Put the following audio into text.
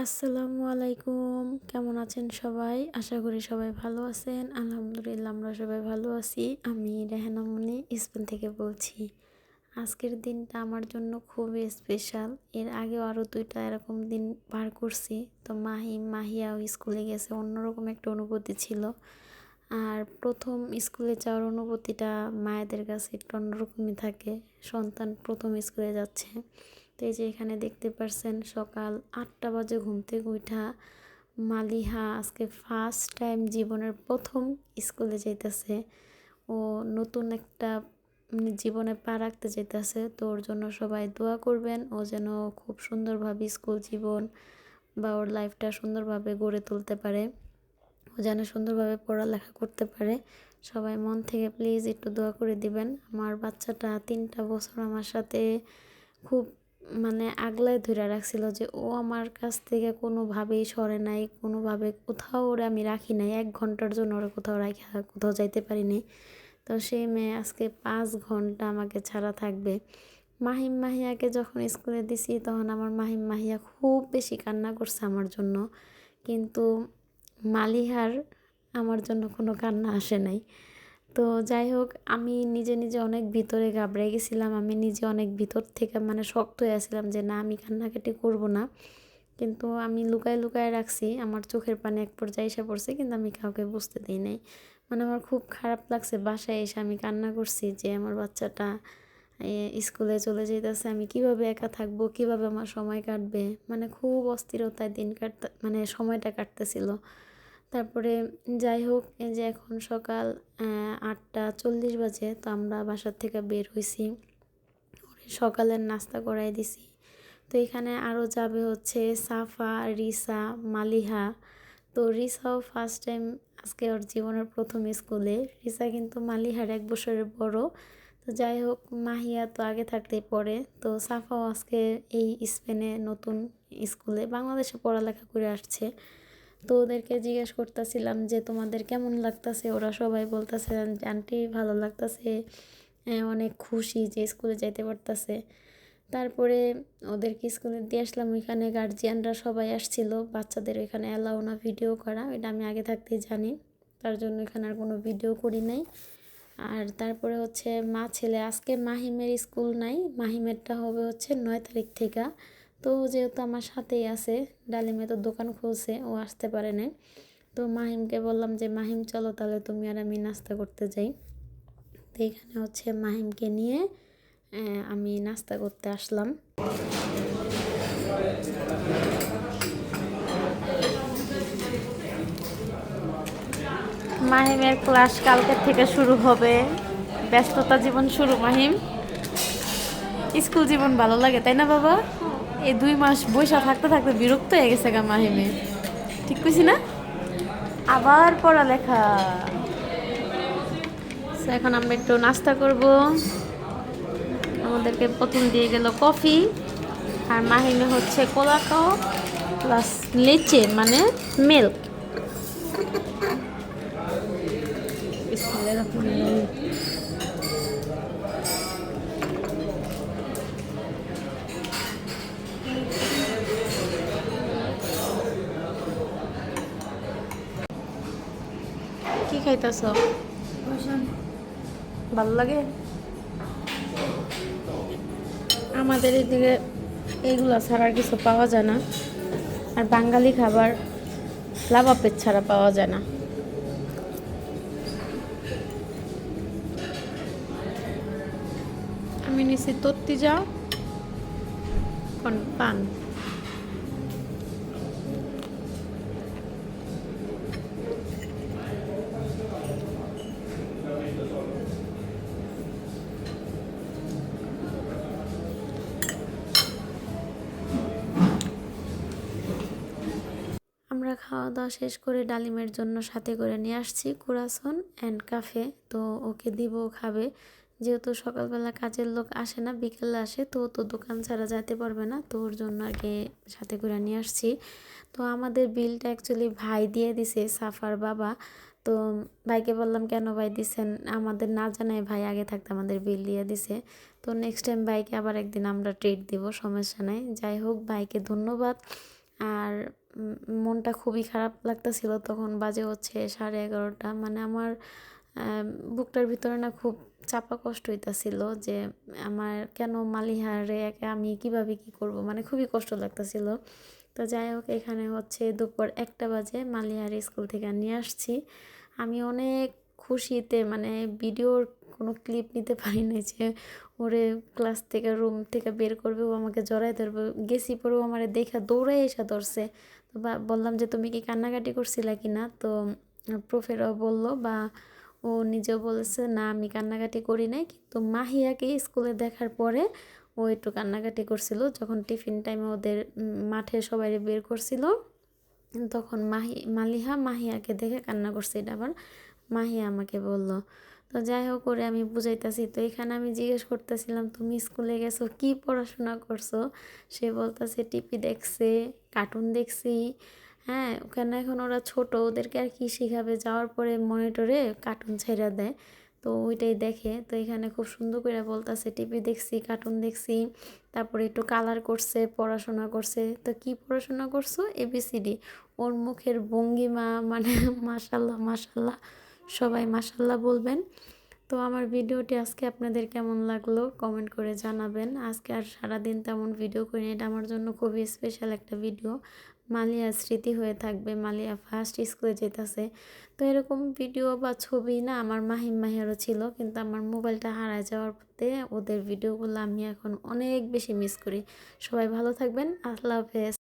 আসসালামু আলাইকুম। কেমন আছেন সবাই? আশা করি সবাই ভালো আছেন। আলহামদুলিল্লাহ, আমরা সবাই ভালো আছি। আমি রেহানামণি স্পেন থেকে বলছি। আজকের দিনটা আমার জন্য খুবই স্পেশাল এর আগেও আরও দুইটা এরকম দিন পার করছি। তো মাহি, মাহিয়াও স্কুলে গেছে। অন্যরকম একটা অনুভূতি ছিল। আর প্রথম স্কুলে যাওয়ার অনুভূতিটা মায়েদের কাছে একটু অন্যরকমই থাকে। সন্তান প্রথম স্কুলে যাচ্ছে। তো এই যে এখানে দেখতে পারছেন সকাল আটটা বাজে ঘুম থেকে উঠা মালিহা আজকে ফার্স্ট টাইম জীবনের প্রথম স্কুলে যাইতেছে। ও নতুন একটা মানে জীবনে পা রাখতে চাইতেছে তো ওর জন্য সবাই দোয়া করবেন, ও যেন খুব সুন্দরভাবে স্কুল জীবন বা ওর লাইফটা সুন্দরভাবে গড়ে তুলতে পারে। ও যেন সুন্দরভাবে পড়ালেখা করতে পারে। সবাই মন থেকে প্লিজ একটু দোয়া করে দিবেন। আমার বাচ্চাটা তিনটা বছর আমার সাথে খুব মানে আগলায় ধরে রাখছিল যে, ও আমার কাছ থেকে কোনোভাবেই সরে নাই, কোনোভাবে কোথাও ওরে আমি রাখি নাই, এক ঘণ্টার জন্য ওরা কোথাও রাখা, কোথাও যাইতে পারিনি তো সেই মেয়ে আজকে পাঁচ ঘণ্টা আমাকে ছাড়া থাকবে। মাহিম মাহিয়াকে যখন স্কুলে দিছি, তখন আমার মাহিম মাহিয়া খুব বেশি কান্না করছে আমার জন্য। কিন্তু মালিহার আমার জন্য কোনো কান্না আসে নাই। তো যাই হোক, আমি নিজে নিজে অনেক ভিতরে ঘাবড়ে গেছিলাম। আমি নিজে অনেক ভিতর থেকে মানে শক্ত হয়ে আসছিলাম যে, না, আমি কান্নাকাটি করব না। কিন্তু আমি লুকায় লুকায় রাখছি। আমার চোখের পানি এক পর্যায়ে এসে পড়ছে, কিন্তু আমি কাউকে বুঝতে দিই নাই। মানে আমার খুব খারাপ লাগছে বাসায় এসে আমি কান্না করছি যে, আমার বাচ্চাটা স্কুলে চলে যেতেছে আমি কীভাবে একা থাকব? কীভাবে আমার সময় কাটবে? মানে খুব অস্থিরতায় দিন কাটতে মানে সময়টা কাটতেছিল। তারপরে যাই হোক, এই যে এখন সকাল আটটা চল্লিশ বাজে, তো আমরা বাসার থেকে বের হয়েছি সকালের নাস্তা করাই দিছি। তো এখানে আরও যাবে হচ্ছে সাফা, রিসা, মালিহা। তো রিসাও ফার্স্ট টাইম আজকে ওর জীবনের প্রথম স্কুলে রিসা কিন্তু মালিহার এক বছরের বড়। তো যাই হোক, মাহিয়া তো আগে থাকতেই পড়ে। তো সাফাও আজকে এই স্পেনে নতুন স্কুলে বাংলাদেশে পড়ালেখা করে আসছে। তো ওদেরকে জিজ্ঞেস করতেছিলাম যে, তোমাদের কেমন লাগতেছে? ওরা সবাই বলতেছে, আন্টি ভালো লাগতেছে। অনেক খুশি যে স্কুলে যাইতে পারতেছে। তারপরে ওদেরকে স্কুলে দিয়ে আসলাম। ওইখানে গার্জিয়ানরা সবাই আসছিল। বাচ্চাদের ওইখানে অ্যালাউ না ভিডিও করা এটা আমি আগে থাকতেই জানি। তার জন্য এখানে আর কোনো ভিডিও করি নাই। আর তারপরে হচ্ছে মা ছেলে, আজকে মাহিমের স্কুল নাই। মাহিমেরটা হবে হচ্ছে নয় তারিখ থেকে। তো যেহেতু আমার সাথেই আছে ডালিমে তো দোকান খুলছে ও আসতে পারে না তো মাহিমকে বললাম যে মাহিম চলো তাহলে তুমি আর আমি নাস্তা করতে যাই। তো এখানে হচ্ছে মাহিমকে নিয়ে আমি নাস্তা করতে আসলাম। মাহিমের ক্লাস কালকের থেকে শুরু হবে। ব্যস্ততা জীবন শুরু মাহিম। স্কুল জীবন ভালো লাগে তাই না বাবা? এই দুই মাস বৈশা থাকতে থাকতে বিরক্ত হয়ে গেছে গা মাহিমে। ঠিক কইছি না? আবার পড়ালেখা। এখন আমরা একটু নাস্তা করব। আমাদেরকে প্রথম দিয়ে গেল কফি। আর মাহিমে হচ্ছে কোলাকাও প্লাস লেচে মানে মিল্ক কি খাইতেছ? ভালো লাগে? আমাদের এদিকে এইগুলো ছাড়া কিছু পাওয়া যায় না। আর বাঙালি খাবার লাভাপেট ছাড়া পাওয়া যায় না। আমি নিছি তত্তি যা পান। খাওয়া দাওয়া শেষ করে ডালিমের জন্য সাথে করে নিয়ে আসছি কুরাসন অ্যান্ড কাফে তো ওকে দিব খাবে। যেহেতু সকালবেলা কাজের লোক আসে না, বিকেলে আসে, তো তো দোকান ছাড়া যেতে পারবে না, তো ওর জন্য আগে সাথে করে নিয়ে আসছি। তো আমাদের বিলটা অ্যাকচুয়ালি ভাই দিয়ে দিছে, সাফার বাবা। তো ভাইকে বললাম, কেন ভাই দিছেন? আমাদের না জানায় ভাই আগে থাকতে আমাদের বিল দিয়ে দিছে। তো নেক্সট টাইম ভাইকে আবার একদিন আমরা ট্রিট দিব, সমস্যা নাই। যাই হোক, ভাইকে ধন্যবাদ। আর মনটা খুবই খারাপ লাগতেছিল তখন বাজে হচ্ছে সাড়ে এগারোটা। মানে আমার বুকটার ভিতরে না খুব চাপা কষ্ট হইতাছিল যে আমার কেন মালিহারে একা আমি কীভাবে কি করব? মানে খুবই কষ্ট লাগতেছিল। তো যাই হোক, এখানে হচ্ছে দুপুর একটা বাজে, মালিহার স্কুল থেকে নিয়ে আসছি। আমি অনেক খুশিতে মানে ভিডিওর কোনো ক্লিপ নিতে পারি না যে ওরে ক্লাস থেকে, রুম থেকে বের করবে, ও আমাকে জড়াই ধরবে। গেছি পরেও আমার দেখা দৌড়ে এসে ধরছে। তো বললাম যে, তুমি কি কান্নাকাটি করছিলা কি না? তো প্রফেরও বলল বা, ও নিজেও বলেছে, না, আমি কান্নাকাটি করি নাই। কিন্তু মাহিয়াকে স্কুলে দেখার পরে ও একটু কান্নাকাটি করছিল। যখন টিফিন টাইমে ওদের মাঠে সবাই বের করছিল, তখন মাহি, মালিহা মাহিয়াকে দেখে কান্না করছে এটা আবার। মাহিয়া আমাকে বলল তো যাই হোক করে আমি বুঝাইতেছি। তো এখানে আমি জিজ্ঞেস করতেছিলাম, তুমি স্কুলে গেছো, কি পড়াশোনা করছ? সে বলতেছে, টিপি দেখছে, কার্টুন দেখছি। হ্যাঁ ওখানে এখন ওরা ছোট, ওদেরকে আর কি শিখাবে? যাওয়ার পরে মনিটরে কার্টুন ছেড়ে দেয়। তো ওইটাই দেখে। তো এখানে খুব সুন্দর করে বলতেছে টিভি দেখছি, কার্টুন দেখছি, তারপরে একটু কালার করছে, পড়াশোনা করছে। তো কি পড়াশোনা করছ? এবিসিডি ওর মুখের ভঙ্গিমা মানে মাশাল্লাহ মাশাল্লাহ। সবাই মাশাল্লাহ বলবেন। তো আমার ভিডিওটি আজকে আপনাদের কেমন লাগল কমেন্ট করে জানাবেন। আজকে আর সারাদিন তেমন ভিডিও করিনি এটা আমার জন্য খুবই স্পেশাল একটা ভিডিও। মালিয়া স্মৃতি হয়ে থাকবে, মালিয়া ফার্স্ট স্কুলে যেতেছে। তো এরকম ভিডিও বা ছবি না আমার মাহিম মাহিয়ারও ছিল, কিন্তু আমার মোবাইলটা হারায় যাওয়ার পথে ওদের ভিডিওগুলো আমি এখন অনেক বেশি মিস করি। সবাই ভালো থাকবেন, আল্লাহ হাফেজ।